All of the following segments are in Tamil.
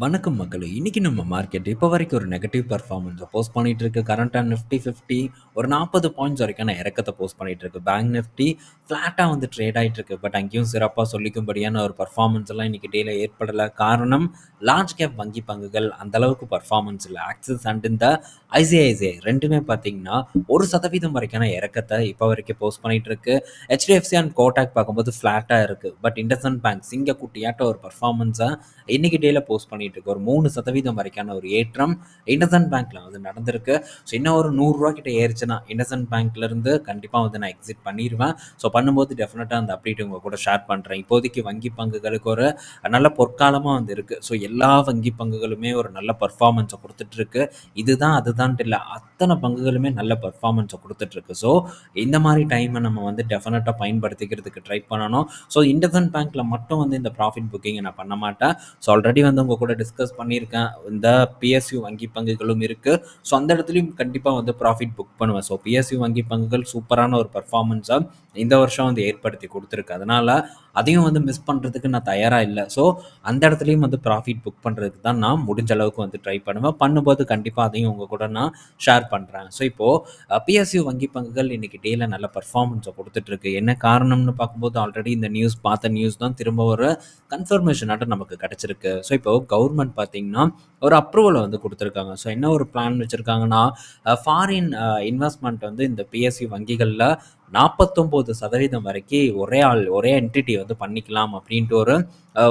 வணக்கம் மக்களே! இன்னைக்கு நம்ம மார்க்கெட் இப்போ வரைக்கும் ஒரு நெகட்டிவ் பர்ஃபார்மன்ஸை போஸ்ட் பண்ணிட்டு இருக்கு. கரண்ட்டா நிஃப்டி 50 ஒரு 40 பாயிண்ட்ஸ் வரைக்கான இறக்கத்தை போஸ்ட் பண்ணிகிட்டு இருக்கு. பேங்க் நிஃப்டி ஃப்ளாட்டாக வந்து ட்ரேட் ஆயிட்டு இருக்கு. பட் அங்கேயும் சிறப்பாக சொல்லிக்கும்படியான ஒரு பர்ஃபார்மன்ஸ்லாம் இன்னைக்கு டேல ஏற்படல. காரணம் லார்ஜ் கேப் வங்கி பங்குகள் அந்த அளவுக்கு பெர்ஃபார்மன்ஸ் ஆக்சிஸ் அண்ட் இந்த ஐசிஐசிஐ ரெண்டுமே பார்த்தீங்கன்னா, ஒரு சதவீதம் வரைக்கான இறக்கத்தை இப்போ வரைக்கும் போஸ்ட் பண்ணிட்டு இருக்கு. ஹெச்டிஎஃப்சி அண்ட் கோட்டாக் பார்க்கும்போது ஃப்ளாட்டாக இருக்கு. பட் இண்டஸ்இண்ட் பேங்க் சிங்கக்குட்டியாட்ட ஒரு பர்ஃபார்மன்ஸை இன்னைக்கு டேல போஸ்ட் பண்ணிட்டு இருக்கு. ஒரு மூணு சதவீதம் வரைக்கான ஒரு ஏற்றம் இண்டஸ்இண்ட் பேங்க்ல வந்து நடந்திருக்கு. ஸோ இன்னும் ஒரு நூறுரூவா கிட்ட ஏறுச்சுன்னா, இண்டஸ்இண்ட் பேங்க்ல இருந்து கண்டிப்பா வந்து நான் எக்ஸிட் பண்ணிடுவேன் ஸோ பண்ணும்போது டெஃபினட்டா அந்த அப்டேட் உங்க கூட ஷேர் பண்றேன். இப்போதைக்கு வங்கி பங்குகளுக்கு ஒரு நல்ல பொற்காலமா வந்து இருக்கு. ஸோ எல்லா வங்கி பங்குகளுமே ஒரு நல்ல பர்ஃபார்மன்ஸை குடுத்துட்டு இருக்கு. இதுதான் அதுதான்ட்டு இல்லை அத்தனை பங்குகளுமே நல்ல பர்ஃபார்மன்ஸை கொடுத்துட்ருக்கு இருக்கு. ஸோ இந்த மாதிரி டைமை நம்ம வந்து டெஃபினட்டா பயன்படுத்திக்கிறதுக்கு ட்ரை பண்ணணும். ஸோ இண்டஸ்இண்ட் பேங்க்ல மட்டும் வந்து இந்த ப்ராஃபிட் புக்கிங் நான் பண்ண மாட்டேன். ஸோ ஆல்ரெடி வந்து உங்க கூட டிஸ்கஸ் பண்ணியிருக்கேன். இந்த பிஎஸ்யூ வங்கி பங்குகளும் இருக்கு. ஸோ அந்த இடத்துலயும் கண்டிப்பாக வந்து ப்ராஃபிட் புக் பண்ணுவேன். ஸோ பிஎஸ்யூ வங்கி பங்குகள் சூப்பரான ஒரு பர்ஃபார்மன்ஸாக இந்த வருஷம் வந்து ஏற்படுத்தி கொடுத்துருக்கு. அதனால அதையும் வந்து மிஸ் பண்ணுறதுக்கு நான் தயாராக இல்லை. ஸோ அந்த இடத்துலையும் வந்து ப்ராஃபிட் புக் பண்ணுறதுக்கு தான் நான் முடிஞ்ச அளவுக்கு வந்து ட்ரை பண்ணுவேன். பண்ணும்போது கண்டிப்பாக அதையும் உங்கள் கூட நான் ஷேர் பண்ணுறேன் ஸோ இப்போ அ பிஎஸ்யூ வங்கி பங்குகள் இன்றைக்கி டேயில் நல்ல பர்ஃபார்மன்ஸை கொடுத்துட்ருக்கு என்ன காரணம்னு பார்க்கும்போது ஆல்ரெடி இந்த நியூஸ் பார்த்த நியூஸ் தான் திரும்ப ஒரு கன்ஃபர்மேஷனாக நமக்கு கிடச்சிருக்கு. ஸோ இப்போ கவர்மெண்ட் பார்த்தீங்கன்னா, ஒரு அப்ரூவலை வந்து கொடுத்துருக்காங்க. ஸோ என்ன ஒரு பிளான் வச்சுருக்காங்கன்னா ஃபாரின் இன்வெஸ்ட்மெண்ட் வந்து இந்த பிஎஸ்சி வங்கிகளில் நாற்பத்தொம்போது சதவீதம் வரைக்கும் ஒரே ஆள், ஒரே என்டிட்டி வந்து பண்ணிக்கலாம் அப்படின்ட்டு ஒரு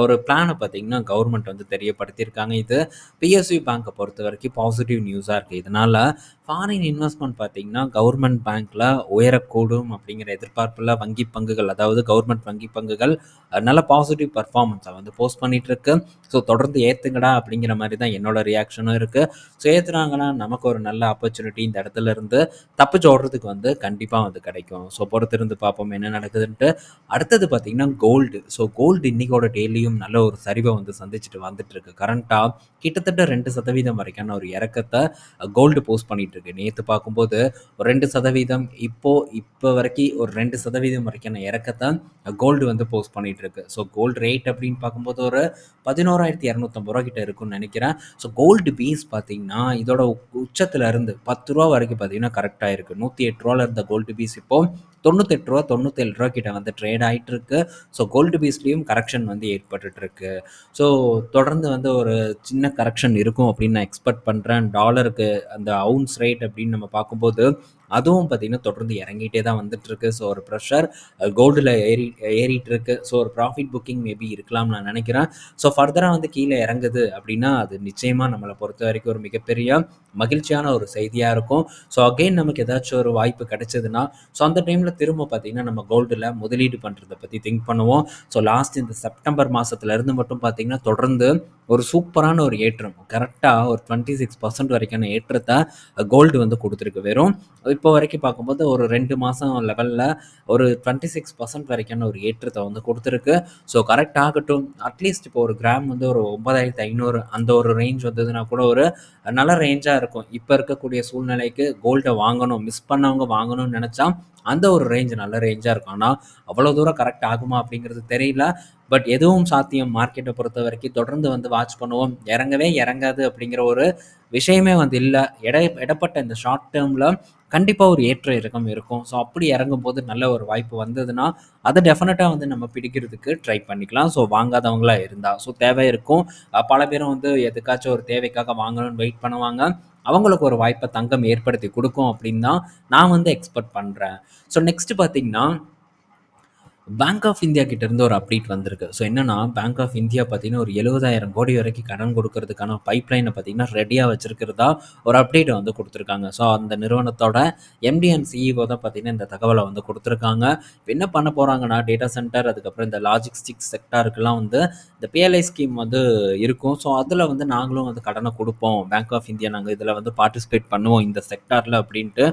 ஒரு பிளானை பார்த்தீங்கன்னா, கவர்மெண்ட் வந்து தெரியப்படுத்தியிருக்காங்க. இது பிஎஸ்சி பேங்க்கை பொறுத்த வரைக்கும் பாசிட்டிவ் நியூஸாக இருக்குது இதனால் ஃபாரின் இன்வெஸ்ட்மெண்ட் பார்த்தீங்கன்னா, கவர்மெண்ட் பேங்க்கில் உயரக்கூடும் அப்படிங்கிற எதிர்பார்ப்பில் வங்கி பங்குகள் அதாவது கவர்மெண்ட் வங்கி பங்குகள் நல்ல பாசிட்டிவ் பர்ஃபார்மன்ஸை வந்து போஸ்ட் பண்ணிகிட்ருக்கு ஸோ தொடர்ந்து ஏற்றுங்கடா அப்படிங்கிற மாதிரி தான் என்னோட ரியாக்ஷனும் இருக்கு. ஸோ ஏத்துனாங்கன்னா நமக்கு ஒரு நல்ல ஆப்பர்ச்சுனிட்டி இந்த இடத்துல இருந்து தப்பிச்சு ஓடுறதுக்கு வந்து கண்டிப்பா வந்து கிடைக்கும். ஸோ பொறுத்திருந்து பார்ப்போம் என்ன நடக்குதுன்ட்டு. அடுத்தது பார்த்தீங்கன்னா, கோல்டு. ஸோ கோல்டு இன்னைக்கோட டெய்லியும் நல்ல ஒரு சரிவை வந்து சந்திச்சுட்டு வந்துட்டு இருக்கு. கிட்டத்தட்ட ரெண்டு சதவீதம் வரைக்கான ஒரு இறக்கத்தை கோல்டு போஸ்ட் பண்ணிட்டு இருக்கு. பார்க்கும்போது ஒரு ரெண்டு சதவீதம் இப்போது இப்போ வரைக்கும் ஒரு ரெண்டு சதவீதம் வரைக்கான இறக்கத்தை கோல்டு வந்து போஸ்ட் பண்ணிட்டு இருக்கு. ஸோ கோல்டு ரேட் அப்படின்னு பார்க்கும்போது ஒரு பதினோராயிரத்தி இரநூத்தம்பது ரூபா கிட்ட இருக்கும்னு நினைக்கிறேன் ஸோ கோல்டு பீஸ் பார்த்தீங்கன்னா, இதோட உச்சத்தில் இருந்து பத்து ரூபா வரைக்கும் பார்த்தீங்கன்னா கரெக்ட் ஆயிருக்கு. ரூ. 108ல இருந்த கோல்டு பீஸ் இப்போ ரூ. 98 ரூ. 97 கிட்ட வந்து ட்ரேட் ஆகிட்டு இருக்கு. ஸோ கோல்டு பீஸ்லேயும் கரெக்ஷன் வந்து ஏற்பட்டுட்டு இருக்கு. ஸோ தொடர்ந்து வந்து ஒரு சின்ன கரெக்ஷன் இருக்கும் அப்படின்னு நான் எக்ஸ்பெக்ட் பண்ணுறேன் டாலருக்கு அந்த அவுன்ஸ் ரேட் அப்படின்னு நம்ம பார்க்கும்போது, அதுவும் பார்த்தீங்கன்னா தொடர்ந்து இறங்கிட்டே தான் வந்துட்டு இருக்கு. ஸோ ஒரு ப்ரெஷர் கோல்டில் ஏறி ஏறிட்டு இருக்கு. ஸோ ஒரு ப்ராஃபிட் புக்கிங் மேபி இருக்கலாம்னு நான் நினைக்கிறேன் ஸோ ஃபர்தராக வந்து கீழே இறங்குது அப்படின்னா, அது நிச்சயமாக நம்மளை பொறுத்த வரைக்கும் ஒரு மிகப்பெரிய மகிழ்ச்சியான ஒரு செய்தியாக இருக்கும். ஸோ அகைன் நமக்கு ஏதாச்சும் ஒரு வாய்ப்பு கிடைச்சதுன்னா, ஸோ அந்த டைமில் திரும்ப பார்த்தீங்கன்னா, நம்ம கோல்டில் முதலீடு பண்ணுறதை பற்றி திங்க் பண்ணுவோம். ஸோ லாஸ்ட் இந்த செப்டம்பர் மாதத்துலேருந்து மட்டும் பார்த்தீங்கன்னா, தொடர்ந்து ஒரு சூப்பரான ஒரு ஏற்றம். கரெக்டாக ஒரு 26% வரைக்கான ஏற்றத்தை கோல்டு வந்து கொடுத்துருக்கு வெறும் இப்போ வரைக்கும் பார்க்கும்போது ஒரு ரெண்டு மாதம் லெவலில் ஒரு 26% வரைக்கான ஒரு ஏற்றத்தை வந்து கொடுத்துருக்கு ஸோ கரெக்ட் ஆகட்டும். அட்லீஸ்ட் இப்போ ஒரு கிராம் வந்து ஒரு 9,500 அந்த ஒரு ரேஞ்ச் வந்ததுன்னா கூட ஒரு நல்ல ரேஞ்சாக இருக்கும். இப்போ இருக்கக்கூடிய சூழ்நிலைக்கு கோல்டை வாங்கணும், மிஸ் பண்ணவங்க வாங்கணும்னு நினச்சா அந்த ஒரு ரேஞ்ச் நல்ல ரேஞ்சாக இருக்கும். ஆனால் அவ்வளோ தூரம் கரெக்ட் ஆகுமா அப்படிங்கிறது தெரியல. பட் எதுவும் சாத்தியம் மார்க்கெட்டை பொறுத்த வரைக்கும் தொடர்ந்து வந்து வாட்ச் பண்ணுவோம். இறங்கவே இறங்காது அப்படிங்கிற ஒரு விஷயமே வந்து இல்லை எட எடப்பட்ட இந்த ஷார்ட் டேர்மில் கண்டிப்பாக ஒரு ஏற்ற இறக்கம் இருக்கும். ஸோ அப்படி இறங்கும்போது நல்ல ஒரு வாய்ப்பு வந்ததுன்னா, அதை டெஃபினட்டாக வந்து நம்ம பிடிக்கிறதுக்கு ட்ரை பண்ணிக்கலாம். ஸோ வாங்காதவங்களா இருந்தால் ஸோ தேவை இருக்கும். பல பேரும் வந்து எதுக்காச்சும் ஒரு தேவைக்காக வாங்கணும்னு வெயிட் பண்ணுவாங்க. அவங்களுக்கு ஒரு வாய்ப்பை தங்கம் ஏற்படுத்தி கொடுக்கும் அப்படின்னு தான் நான் வந்து எக்ஸ்பெக்ட் பண்ணுறேன் ஸோ நெக்ஸ்ட் பார்த்தீங்கன்னா பேங்க் ஆஃப் இந்தியா கிட்டேருந்து ஒரு அப்டேட் வந்திருக்கு. ஸோ என்னென்னா பேங்க் ஆஃப் இந்தியா பார்த்தீங்கன்னா, ஒரு 70,000 கோடி வரைக்கும் கடன் குடுக்கறதுக்கான பைப்லைனை பார்த்தீங்கன்னா, ரெடியாக வச்சுருக்கிறதா ஒரு அப்டேட் வந்து கொடுத்துருக்காங்க ஸோ அந்த நிறுவனத்தோட எம்டி அண்ட் சிஇஓ தான் பார்த்தீங்கன்னா, இந்த தகவலை வந்து கொடுத்துருக்காங்க என்ன பண்ண போகிறாங்கன்னா டேட்டா சென்டர் அதுக்கப்புறம் இந்த லாஜிஸ்டிக்ஸ் செக்டாருக்கெல்லாம் வந்து இந்த பிஎல்ஐ ஸ்கீம் வந்து இருக்கும். ஸோ அதில் வந்து நாங்களும் வந்து கடனை கொடுப்போம் பேங்க் ஆஃப் இந்தியா நாங்கள் இதில் வந்து பார்ட்டிசிபேட் பண்ணுவோம் இந்த செக்டாரில் அப்படின்ட்டு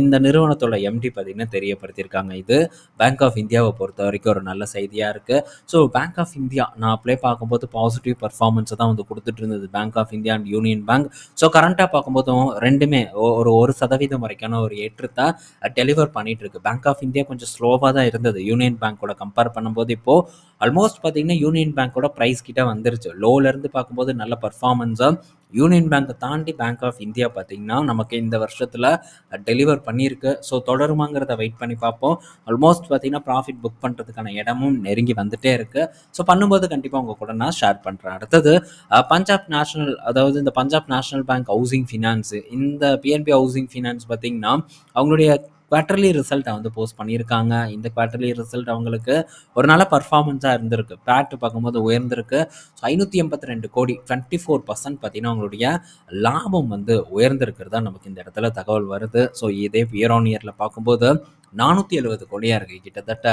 இந்த நிறுவனத்தோட எம்டி பார்த்தீங்கன்னா தெரியப்படுத்தியிருக்காங்க. இது பேங்க் ஆஃப் இந்தியாவை பொறுத்த வரைக்கும் ஒரு நல்ல செய்தியாக இருக்குது ஸோ பேங்க் ஆஃப் இந்தியா நான் அப்ளை பார்க்கும்போது பாசிட்டிவ் பர்ஃபார்மன்ஸை தான் வந்து கொடுத்துட்டு இருந்தது. Bank of India and Union Bank so கரண்ட்டாக பார்க்கும்போதும் ரெண்டுமே ஒரு ஒரு சதவீதம் வரைக்கான ஒரு ஏற்றத்தை டெலிவர் பண்ணிட்டு இருக்கு. பேங்க் ஆஃப் இந்தியா கொஞ்சம் ஸ்லோவாக தான் இருந்தது. யூனியன் பேங்க்கோட கம்பேர் பண்ணும்போது இப்போது ஆல்மோஸ்ட் பார்த்தீங்கன்னா யூனியன் பேங்க்கோட ப்ரைஸ் கிட்ட வந்துருச்சு. லோலேருந்து பார்க்கும்போது நல்ல பர்ஃபார்மன்ஸாக யூனியன் பேங்க்கை தாண்டி பேங்க் ஆஃப் இந்தியா பார்த்திங்கன்னா நமக்கு இந்த வருஷத்தில் டெலிவர் பண்ணியிருக்கு. ஸோ தொடருமாங்கிறத வெயிட் பண்ணி பார்ப்போம். ஆல்மோஸ்ட் பார்த்தீங்கன்னா ப்ராஃபிட் புக் பண்ணுறதுக்கான இடமும் நெருங்கி வந்துட்டே இருக்குது ஸோ பண்ணும்போது கண்டிப்பாக உங்கள் கூட நான் ஷேர் பண்ணுறேன் அடுத்தது பஞ்சாப் நேஷனல் அதாவது இந்த Punjab National Bank Housing finance இந்த பிஎன்பி ஹவுசிங் ஃபினான்ஸ் பார்த்திங்கன்னா அவங்களுடைய குவார்டர்லி ரிசல்ட்டை வந்து போஸ்ட் பண்ணியிருக்காங்க. இந்த குவார்டர்லி ரிசல்ட் அவங்களுக்கு ஒரு நல்ல பர்ஃபார்மன்ஸாக இருந்திருக்கு. பேட் பார்க்கும்போது உயர்ந்திருக்கு. ஸோ ஐநூற்றி எண்பத்தி ரெண்டு கோடி டுவெண்ட்டி ஃபோர் பர்சன்ட் பார்த்தீங்கன்னா அவங்களுடைய லாபம் வந்து உயர்ந்திருக்கிறதா நமக்கு இந்த இடத்துல தகவல் வருது. ஸோ இதே இயர் ஆன் இயரில் பார்க்கும்போது நானூற்றி எழுபது கோடியாக இருக்குது கிட்டத்தட்ட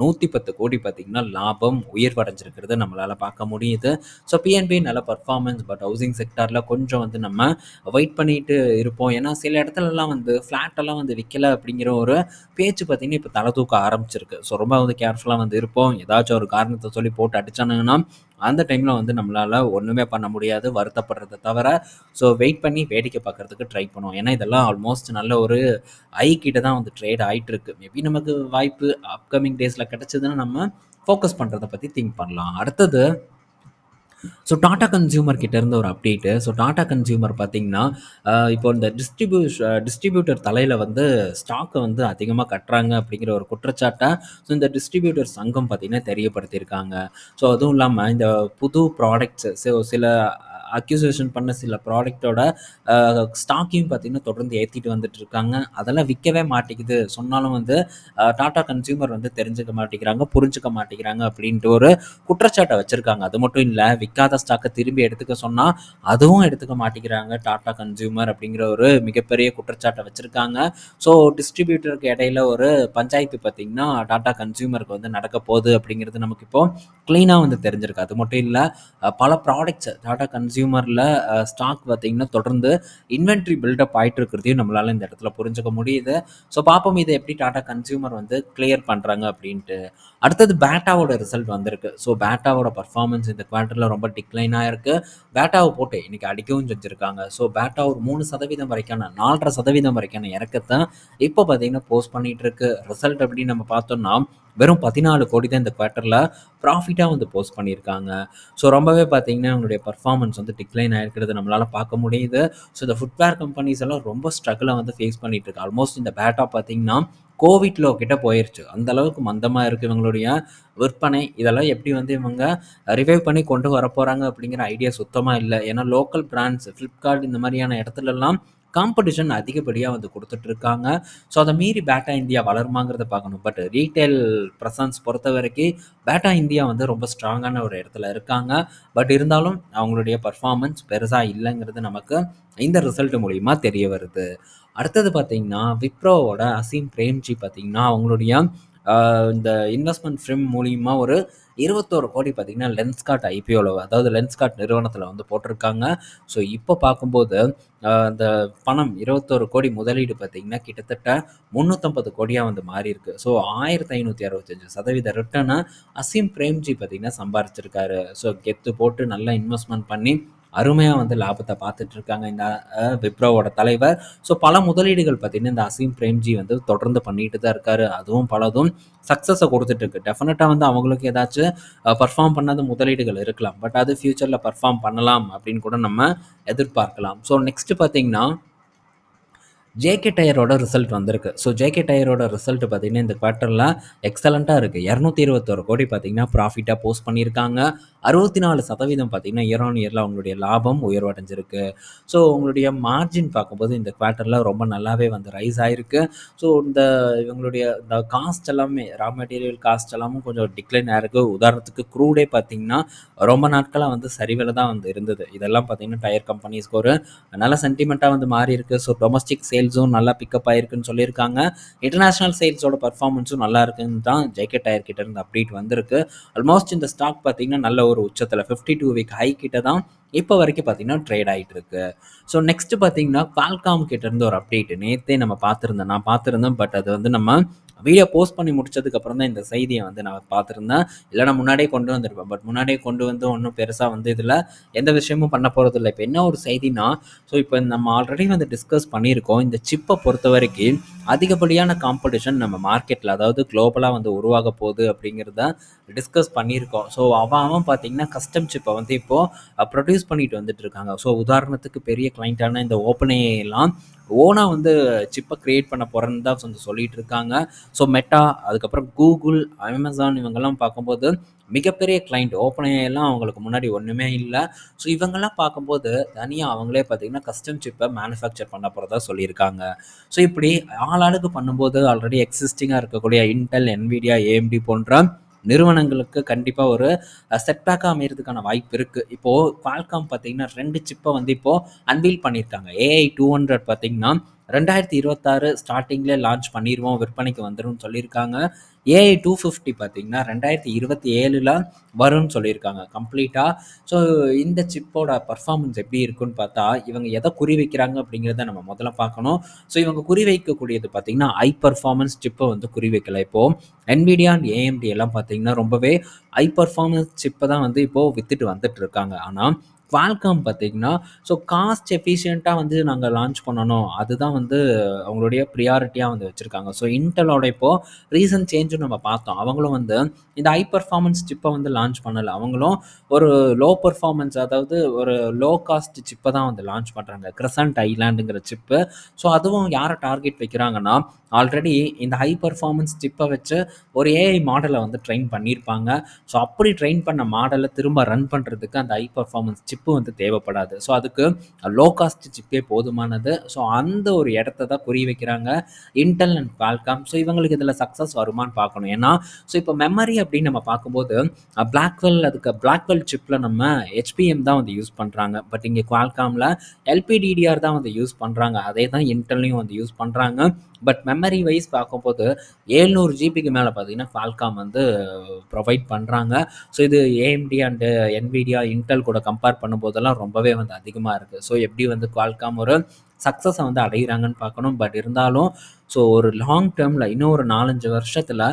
நூற்றி பத்து கோடி பார்த்திங்கன்னா லாபம் உயர்வடைஞ்சிருக்கிறது நம்மளால் பார்க்க முடியுது. ஸோ பிஎன்பி நல்ல பர்ஃபார்மன்ஸ் பட் ஹவுசிங் செக்டாரில் கொஞ்சம் வந்து நம்ம வெயிட் பண்ணிட்டு இருப்போம். ஏன்னா சில இடத்துலலாம் வந்து ஃப்ளாட்டெல்லாம் வந்து விற்கல அப்படிங்கிற ஒரு பேச்சு பார்த்திங்கன்னா இப்போ தலை தூக்க ஆரம்பிச்சிருக்கு. ஸோ ரொம்ப வந்து கேர்ஃபுல்லாக வந்து இருப்போம். ஏதாச்சும் ஒரு காரணத்தை சொல்லி போட்டு அடித்தானுங்கன்னா அந்த டைமில் வந்து நம்மளால் ஒன்றுமே பண்ண முடியாது வருத்தப்படுறதை தவிர ஸோ வெயிட் பண்ணி வேடிக்கை பார்க்கறதுக்கு ட்ரை பண்ணுவோம். ஏன்னா இதெல்லாம் ஆல்மோஸ்ட் நல்ல ஒரு ஐ கிட்ட தான் வந்து ட்ரேட் ஆகிட்டு இருக்கு மேபி நமக்கு வாய்ப்பு அப்கமிங் டேஸில் கிடச்சதுன்னா நம்ம ஃபோக்கஸ் பண்ணுறதை பற்றி திங்க் பண்ணலாம். அடுத்தது ஸோ டாடா கன்சியூமர் கிட்டேருந்து ஒரு அப்டேட்டு ஸோ டாடா கன்சியூமர் பார்த்தீங்கன்னா இப்போ இந்த டிஸ்ட்ரிபியூஷ் டிஸ்ட்ரிபியூட்டர் தலையில் வந்து ஸ்டாக்கை வந்து அதிகமாக கட்டுறாங்க அப்படிங்கிற ஒரு குற்றச்சாட்டை ஸோ இந்த டிஸ்ட்ரிபியூட்டர் சங்கம் பார்த்தீங்கன்னா தெரியப்படுத்தியிருக்காங்க. ஸோ அதுவும் இல்லாமல் இந்த புது ப்ராடக்ட்ஸ் ஸோ சில அக்யூசேஷன் பண்ண சில ப்ராடக்ட்டோட ஸ்டாக்கையும் பார்த்தீங்கன்னா தொடர்ந்து ஏற்றிட்டு வந்துட்டு இருக்காங்க. அதெல்லாம் விற்கவே மாட்டேங்குது. சொன்னாலும் வந்து டாடா கன்சியூமர் வந்து தெரிஞ்சுக்க மாட்டேங்கிறாங்க புரிஞ்சுக்க மாட்டேங்கிறாங்க அப்படின்ட்டு ஒரு குற்றச்சாட்டை வச்சுருக்காங்க. அது மட்டும் இல்லை விற்காத ஸ்டாக்கை திரும்பி எடுத்துக்க சொன்னால் அதுவும் எடுத்துக்க மாட்டேங்கிறாங்க டாடா கன்சியூமர் அப்படிங்கிற ஒரு மிகப்பெரிய குற்றச்சாட்டை வச்சுருக்காங்க. ஸோ டிஸ்ட்ரிபியூட்டருக்கு இடையில ஒரு பஞ்சாயத்து பார்த்திங்கன்னா டாடா கன்சியூமருக்கு வந்து நடக்க போகுது அப்படிங்கிறது நமக்கு இப்போ க்ளீனாக வந்து தெரிஞ்சிருக்கு. அது மட்டும் இல்லை பல ப்ராடக்ட்ஸ் டாடா கன்சியூமரில் ஸ்டாக் பார்த்திங்கன்னா தொடர்ந்து இன்வென்ட்ரி பில்டப் ஆகிட்டு இருக்கிறதையும் நம்மளால் இந்த இடத்துல புரிஞ்சுக்க முடியுது. ஸோ பார்ப்போம் இதை எப்படி டாடா கன்சியூமர் வந்து கிளியர் பண்ணுறாங்க அப்படின்ட்டு. அடுத்தது பேட்டாவோட ரிசல்ட் வந்திருக்கு. ஸோ பேட்டாவோட பர்ஃபார்மன்ஸ் இந்த குவார்ட்டரில் ரொம்ப டிக்ளைனாக இருக்குது பேட்டாவை போட்டு இன்னைக்கு அடிக்கவும் செஞ்சுருக்காங்க. ஸோ பேட்டா ஒரு மூணு சதவீதம் வரைக்கான நாலரை சதவீதம் வரைக்கான இறக்கத்தை இப்போ பார்த்தீங்கன்னா போஸ்ட் பண்ணிட்டு இருக்கு ரிசல்ட் அப்படின்னு நம்ம பார்த்தோம்னா வெறும் பதினாலு கோடி தான் இந்த குவார்ட்டரில் ப்ராஃபிட்டாக வந்து போஸ்ட் பண்ணியிருக்காங்க. ஸோ ரொம்பவே பார்த்தீங்கன்னா அவங்களுடைய பர்ஃபார்மன்ஸ் வந்து டிக்ளைன் ஆகிருக்கிறது நம்மளால் பார்க்க முடியுது. ஸோ இந்த ஃபுட்வேர் கம்பெனிஸ் எல்லாம் ரொம்ப ஸ்ட்ரகிளை வந்து ஃபேஸ் பண்ணிட்டு இருக்கு. ஆல்மோஸ்ட் இந்த பேட்டா பார்த்தீங்கன்னா கோவிட்ல கிட்ட போயிருச்சு. அந்த அளவுக்கு மந்தமாக இருக்குது இவங்களுடைய விற்பனை. இதெல்லாம் எப்படி வந்து இவங்க ரிவைவ் பண்ணி கொண்டு வர போகிறாங்க அப்படிங்கிற ஐடியா சுத்தமாக இல்லை. ஏன்னா லோக்கல் பிராண்ட்ஸ் ஃப்ளிப்கார்ட் இந்த மாதிரியான இடத்துலலாம் காம்படிஷன் அதிகப்படியாக வந்து கொடுத்துட்டு இருக்காங்க ஸோ அதை மீறி பேட்டா இந்தியா வளருமாங்கிறத பார்க்கணும். பட் ரீட்டைல் ப்ரெசன்ஸ் பொறுத்த வரைக்கும் பேட்டா இந்தியா வந்து ரொம்ப ஸ்ட்ராங்கான ஒரு இடத்துல இருக்காங்க. பட் இருந்தாலும் அவங்களுடைய பர்ஃபார்மன்ஸ் பெருசாக இல்லைங்கிறது நமக்கு இந்த ரிசல்ட் மூலிமா தெரிய வருது. அடுத்தது பார்த்தீங்கன்னா விப்ரோவோட அசீம் பிரேம்ஜி பார்த்தீங்கன்னா அவங்களுடைய இந்த இன்வெஸ்ட்மெண்ட் ஃபிம் மூலியமாக ஒரு இருபத்தோரு கோடி பார்த்தீங்கன்னா லென்ஸ்கார்ட் ஐபிஓவில் அதாவது லென்ஸ்கார்ட் நிறுவனத்தில் வந்து போட்டிருக்காங்க. ஸோ இப்போ பார்க்கும்போது அந்த பணம் இருபத்தோரு கோடி முதலீடு பார்த்தீங்கன்னா கிட்டத்தட்ட முந்நூற்றம்பது கோடியாக வந்து மாறி இருக்கு ஸோ ஆயிரத்தி ஐநூற்றி அறுபத்தஞ்சு சதவீத ரிட்டர்னை அசீம் பிரேம்ஜி பார்த்திங்கன்னா சம்பாரிச்சிருக்காரு. ஸோ கெத்து போட்டு நல்லா இன்வெஸ்ட்மெண்ட் பண்ணி அருமையாக வந்து லாபத்தை பார்த்துட்டு இருக்காங்க இந்த விப்ரோவோட தலைவர். ஸோ பல முதலீடுகள் பார்த்தீங்கன்னா இந்த அசீம் பிரேம்ஜி வந்து தொடர்ந்து பண்ணிட்டு தான் இருக்காரு. அதுவும் பலதும் சக்ஸஸை கொடுத்துட்டு இருக்கு. டெஃபினட்டாக வந்து அவங்களுக்கு ஏதாச்சும் பர்ஃபார்ம் பண்ணாத முதலீடுகள் இருக்கலாம். பட் அது ஃப்யூச்சரில் பர்ஃபார்ம் பண்ணலாம் அப்படின்னு கூட நம்ம எதிர்பார்க்கலாம். ஸோ நெக்ஸ்ட் பார்த்தீங்கன்னா ஜேகே டயரோட ரிசல்ட் வந்திருக்கு. ஸோ ஜேகே டயரோட ரிசல்ட் பார்த்தீங்கன்னா இந்த குவார்ட்டரில் எக்ஸலண்ட்டாக இருக்குது இரநூத்தி இருபத்தோரு கோடி பார்த்தீங்கன்னா ப்ராஃபிட்டாக போஸ்ட் பண்ணியிருக்காங்க. அறுபத்தி நாலு சதவீதம் பார்த்தீங்கன்னா இயர் ஆன் இயரில் அவங்களுடைய லாபம் உயர்வடைஞ்சிருக்கு. ஸோ உங்களுடைய மார்ஜின் பார்க்கும்போது இந்த குவார்ட்டரில் ரொம்ப நல்லாவே வந்து ரைஸ் ஆகிருக்கு ஸோ இந்த இவங்களுடைய இந்த காஸ்ட் எல்லாமே ரா மெட்டீரியல் காஸ்ட் எல்லாமும் கொஞ்சம் டிக்ளைன் ஆகிருக்கு உதாரணத்துக்கு க்ரூடே பார்த்தீங்கன்னா ரொம்ப நாட்களாக வந்து சரிவில் தான் வந்து இருந்தது. இதெல்லாம் பார்த்தீங்கன்னா டயர் கம்பெனிஸ்க்கு ஒரு நல்ல சென்டிமெண்ட்டாக வந்து மாறி இருக்குது ஸோ டொமஸ்டிக் சேல்ஸும் நல்லா பிக்கப் ஆயிருக்குன்னு சொல்லியிருக்காங்க. இன்டர்நேஷனல் சேல்ஸோட பர்ஃபார்மன்ஸும் நல்லா இருக்குன்னு தான் ஜேகே டயர் கிட்ட இருந்து அப்டேட் வந்திருக்கு. ஆல்மோஸ்ட் இந்த ஸ்டாக் பார்த்தீங்கன்னா நல்ல ஒரு உச்சத்தில் ஃபிஃப்டி டூ வீக் ஹை கிட்ட தான் இப்போ வரைக்கும் பார்த்தீங்கன்னா ட்ரேட் ஆகிட்டு இருக்கு. ஸோ நெக்ஸ்ட் பார்த்தீங்கன்னா குவால்காம் கிட்டேருந்து ஒரு அப்டேட் நேற்றே நம்ம பார்த்துருந்தோம் நான் பார்த்துருந்தேன் பட் அது வந்து நம்ம வீடியோ போஸ்ட் பண்ணி முடிச்சதுக்கப்புறம் தான் இந்த செய்தியை வந்து நான் பார்த்துருந்தேன். இல்லைனா முன்னாடியே கொண்டு வந்திருப்பேன். பட் முன்னாடியே கொண்டு வந்து ஒன்றும் பெருசாக வந்து இதில் எந்த விஷயமும் பண்ண போகிறது இல்லை இப்போ என்ன ஒரு செய்தினா ஸோ இப்போ நம்ம ஆல்ரெடி வந்து டிஸ்கஸ் பண்ணியிருக்கோம். இந்த சிப்பை பொறுத்த வரைக்கும் அதிகப்படியான காம்படிஷன் நம்ம மார்க்கெட்டில் அதாவது குளோபலாக வந்து உருவாக போகுது அப்படிங்கிறத டிஸ்கஸ் பண்ணியிருக்கோம். ஸோ அவன் அவன் பார்த்தீங்கன்னா கஸ்டம் சிப்பை வந்து இப்போது ப்ரொடியூஸ் பண்ணிட்டு வந்துட்டு இருக்காங்க. ஸோ உதாரணத்துக்கு பெரிய கிளைண்ட்டான இந்த ஓப்பனே எல்லாம் ஓனாக வந்து சிப்பை க்ரியேட் பண்ண போகிறேன்னு தான் வந்து சொல்லிட்டு இருக்காங்க. ஸோ மெட்டா அதுக்கப்புறம் கூகுள் அமேசான் இவங்கெல்லாம் பார்க்கும்போது மிகப்பெரிய கிளைண்ட் ஓப்பனையெல்லாம் அவங்களுக்கு முன்னாடி ஒன்றுமே இல்லை. ஸோ இவங்கெல்லாம் பார்க்கும்போது தனியாக அவங்களே பார்த்தீங்கன்னா கஸ்டம் சிப்பை மேனுஃபேக்சர் பண்ண போகிறதா சொல்லியிருக்காங்க. ஸோ இப்படி ஆளாளுக்கு பண்ணும்போது ஆல்ரெடி எக்ஸிஸ்டிங்காக இருக்கக்கூடிய இன்டெல் என்விடியா ஏஎம்டி போன்ற நிறுவனங்களுக்கு கண்டிப்பாக ஒரு செட்பேக்காக அமைகிறதுக்கான வாய்ப்பு இருக்குது இப்போது குவால்காம் பார்த்தீங்கன்னா ரெண்டு சிப்பை வந்து இப்போது அன்வீல் பண்ணியிருக்காங்க. ஏஐ டூ ஹண்ட்ரட் பார்த்தீங்கன்னா ரெண்டாயிரத்தி இருபத்தாறு ஸ்டார்டிங்லேயே லான்ச் பண்ணிடுவோம் விற்பனைக்கு வந்துடும் சொல்லியிருக்காங்க. ஏஐ டூ ஃபிஃப்டி பார்த்தீங்கன்னா ரெண்டாயிரத்தி இருபத்தி ஏழில் வரும்னு சொல்லியிருக்காங்க கம்ப்ளீட்டாக ஸோ இந்த சிப்போட பர்ஃபார்மன்ஸ் எப்படி இருக்குன்னு பார்த்தா இவங்க எதை குறி வைக்கிறாங்க அப்படிங்கிறத நம்ம முதல்ல பார்க்கணும். ஸோ இவங்க குறி வைக்கக்கூடியது பார்த்திங்கன்னா ஐ பர்ஃபார்மன்ஸ் சிப்பை வந்து குறி வைக்கல இப்போது என்விடியா அண்ட் ஏஎம்டி எல்லாம் பார்த்தீங்கன்னா ரொம்பவே ஐ பர்ஃபார்மன்ஸ் சிப்பை தான் வந்து இப்போது வித்துட்டு வந்துட்டு இருக்காங்க. ஆனால் குவால்காம் பார்த்தீங்கன்னா ஸோ காஸ்ட் எஃபிஷியண்ட்டாக வந்து நாங்கள் லான்ச் பண்ணணும். அதுதான் வந்து அவங்களுடைய ப்ரியாரிட்டியாக வந்து வச்சுருக்காங்க. ஸோ இன்டலோட இப்போது ரீசன்ட் சேஞ்சும் நம்ம பார்த்தோம். அவங்களும் வந்து இந்த ஹை பர்ஃபார்மன்ஸ் சிப்பை வந்து லான்ச் பண்ணலை. அவங்களும் ஒரு லோ பர்ஃபார்மன்ஸ் அதாவது ஒரு லோ காஸ்ட் சிப்பை தான் வந்து லான்ச் பண்ணுறாங்க கிரசன்ட் ஐலாண்டுங்கிற சிப்பு ஸோ அதுவும் யாரை டார்கெட் வைக்கிறாங்கன்னா ஆல்ரெடி இந்த ஹை பர்ஃபார்மன்ஸ் சிப்பை வச்சு ஒரு ஏஐ மாடலை வந்து ட்ரெயின் பண்ணியிருப்பாங்க. ஸோ அப்படி ட்ரெயின் பண்ண மாடலை திரும்ப ரன் பண்ணுறதுக்கு அந்த ஹை பர்ஃபார்மன்ஸ் சிப்பு வந்து தேவைப்படாது. ஸோ அதுக்கு லோ காஸ்ட் சிப்பே போதுமானது. ஸோ அந்த ஒரு இடத்த தான் குறி வைக்கிறாங்க. இன்டெல் அண்ட் பால்காம் ஸோ இவங்களுக்கு இதில் சக்ஸஸ் வருமானு பார்க்கணும். ஏன்னா ஸோ இப்போ மெமரி அப்படின்னு நம்ம பார்க்கும்போது பிளாக்வெல் அதுக்கு பிளாக்வெல் சிப்பில் நம்ம ஹெச்பிஎம் தான் வந்து யூஸ் பண்ணுறாங்க பட் இங்கே குவால்காமில் எல்பிடிடிஆர் தான் வந்து யூஸ் பண்ணுறாங்க அதே தான் இன்டெல்லையும் வந்து யூஸ் பண்ணுறாங்க பட் மெமரி வைஸ் பார்க்கும்போது ஏழ்நூறு ஜிபிக்கு மேலே பார்த்தீங்கன்னா ஃபால்காம் வந்து ப்ரொவைட் பண்ணுறாங்க ஸோ இது ஏஎம்டி அண்டு என்விடியா இன்டெல் கூட கம்பேர் பண்ணும்போதெல்லாம் ரொம்பவே வந்து அதிகமாக இருக்குது ஸோ எப்படி வந்து குவால்காம் ஒரு சக்ஸஸை வந்து அடைகிறாங்கன்னு பார்க்கணும். பட் இருந்தாலும் ஸோ ஒரு லாங் டேர்மில் இன்னும் ஒரு நாலஞ்சு வருஷத்தில்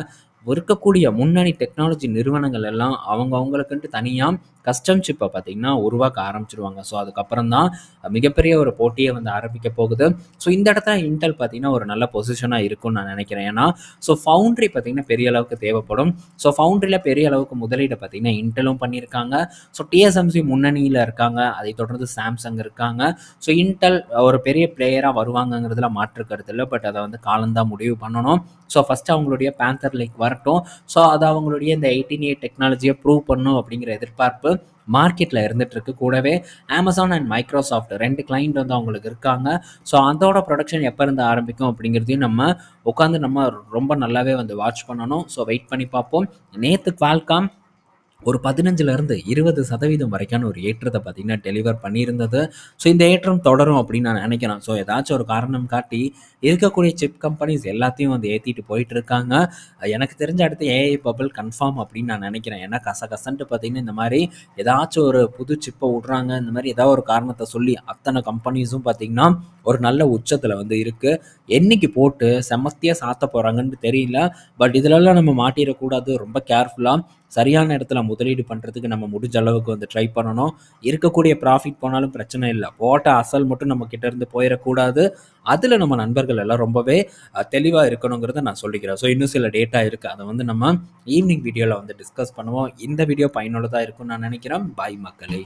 இருக்கக்கூடிய முன்னணி டெக்னாலஜி நிறுவனங்கள் எல்லாம் அவங்க அவங்களுக்குன்ட்டு தனியாக கஸ்டம் சிப்பை பார்த்திங்கன்னா உருவாக்க ஆரம்பிச்சிருவாங்க. ஸோ அதுக்கப்புறம் தான் மிகப்பெரிய ஒரு போட்டியை வந்து ஆரம்பிக்க போகுது. ஸோ இந்த இடத்துல இன்டெல் பார்த்திங்கன்னா ஒரு நல்ல பொசிஷனாக இருக்கும்னு நான் நினைக்கிறேன். ஏன்னா ஸோ ஃபவுண்ட்ரி பார்த்திங்கன்னா பெரிய அளவுக்கு தேவைப்படும். ஸோ ஃபவுண்ட்ரியில் பெரிய அளவுக்கு முதலீடு பார்த்திங்கன்னா இன்டெலும் பண்ணியிருக்காங்க. ஸோ டிஎஸ்எம்சி முன்னணியில் இருக்காங்க. அதை தொடர்ந்து சாம்சங் இருக்காங்க. ஸோ இன்டெல் ஒரு பெரிய பிளேயராக வருவாங்கங்கிறதுல மாற்றுக்கிறது இல்லை. பட் அதை வந்து காலந்தான் முடிவு பண்ணணும். ஸோ ஃபஸ்ட்டு அவங்களுடைய பேந்தர் லைக் வரட்டும். ஸோ அது அவங்களுடைய இந்த எயிட்டீன் ஏ டெக்னாலஜியை ப்ரூவ் பண்ணும் அப்படிங்கிற எதிர்பார்ப்பு மார்க்கெட்டில் இருந்துகிட்ருக்கு கூடவே அமேசான் அண்ட் மைக்ரோசாஃப்ட் ரெண்டு கிளைண்ட் வந்து அவங்களுக்கு இருக்காங்க. ஸோ அதோட ப்ரொடக்ஷன் எப்போ இருந்து ஆரம்பிக்கும் அப்படிங்கிறதையும் நம்ம உட்காந்து நம்ம ரொம்ப நல்லாவே வந்து வாட்ச் பண்ணணும். ஸோ வெயிட் பண்ணி பார்ப்போம். நேற்று குவால்காம் ஒரு பதினஞ்சுலேருந்து இருபது சதவீதம் வரைக்கான ஒரு ஏற்றத்தை பார்த்திங்கன்னா டெலிவர் பண்ணியிருந்தது. ஸோ இந்த ஏற்றம் தொடரும் அப்படின்னு நான் நினைக்கிறேன். ஸோ ஏதாச்சும் ஒரு காரணம் காட்டி இருக்கக்கூடிய சிப் கம்பெனிஸ் எல்லாத்தையும் வந்து ஏற்றிட்டு போயிட்டு இருக்காங்க எனக்கு தெரிஞ்ச அடுத்து ஏஐ பபிள் கன்ஃபார்ம் அப்படின்னு நான் நினைக்கிறேன். ஏன்னா கச கசன்ட்டு பார்த்திங்கன்னா இந்த மாதிரி ஏதாச்சும் ஒரு புது சிப்பை விட்றாங்க. இந்த மாதிரி ஏதாவது ஒரு காரணத்தை சொல்லி அத்தனை கம்பெனிஸும் பார்த்திங்கன்னா ஒரு நல்ல உச்சத்தில் வந்து இருக்குது என்னைக்கு போட்டு செமத்தியாக சாத்த போகிறாங்கன்னு தெரியல. பட் இதிலெல்லாம் நம்ம மாட்டிடக்கூடாது. ரொம்ப கேர்ஃபுல்லாக சரியான இடத்துல முதலீடு பண்ணுறதுக்கு நம்ம முடிஞ்ச அளவுக்கு வந்து ட்ரை பண்ணணும். இருக்கக்கூடிய ப்ராஃபிட் போனாலும் பிரச்சனை இல்லை. போட்ட அசல் மட்டும் நம்ம கிட்டேருந்து போயிடக்கூடாது. அதில் நம்ம நண்பர்கள் எல்லாம் ரொம்பவே தெளிவாக இருக்கணுங்கிறத நான் சொல்லிக்கிறேன். ஸோ இன்னும் சில டேட்டா இருக்குது அதை வந்து நம்ம ஈவினிங் வீடியோவில் வந்து டிஸ்கஸ் பண்ணுவோம். இந்த வீடியோ பயனுள்ளதாக இருக்கும்னு நான் நினைக்கிறேன். பாய் மக்களே.